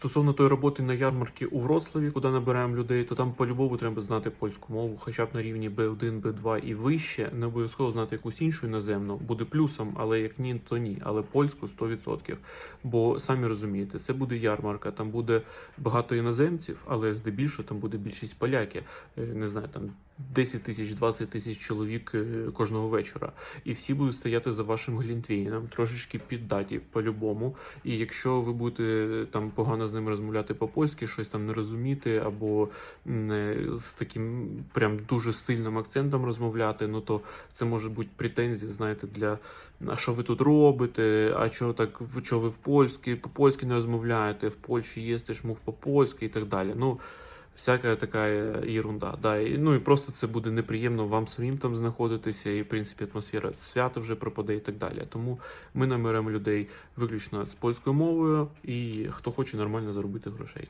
Стосовно тої роботи на ярмарці у Вроцлаві, куди набираємо людей, то там по-любому треба знати польську мову, хоча б на рівні B1, B2 і вище. Не обов'язково знати якусь іншу іноземну, буде плюсом, але як ні, то ні. Але польську 100%. Бо самі розумієте, це буде ярмарка, там буде багато іноземців, але здебільшого там буде більшість поляки. Е, Не знаю, там 10 тисяч, 20 тисяч чоловік е, кожного вечора. І всі будуть стояти за вашим глінтвейном, трошечки піддаті по-любому. І якщо ви будете е, там погано з ними розмовляти по-польськи, щось там не розуміти, або не з таким прям дуже сильним акцентом розмовляти, ну то це може бути претензія, знаєте, для а що ви тут робите, а що так, ви- ви в польськи, по-польськи не розмовляєте, в Польщі їсти ж мов по-польськи і так далі. Ну, всяка така ерунда. Да. І, ну і просто це буде неприємно вам самим там знаходитися, і в принципі атмосфера свята вже пропаде і так далі. Тому ми наберемо людей виключно з польською мовою, і хто хоче нормально заробити грошей.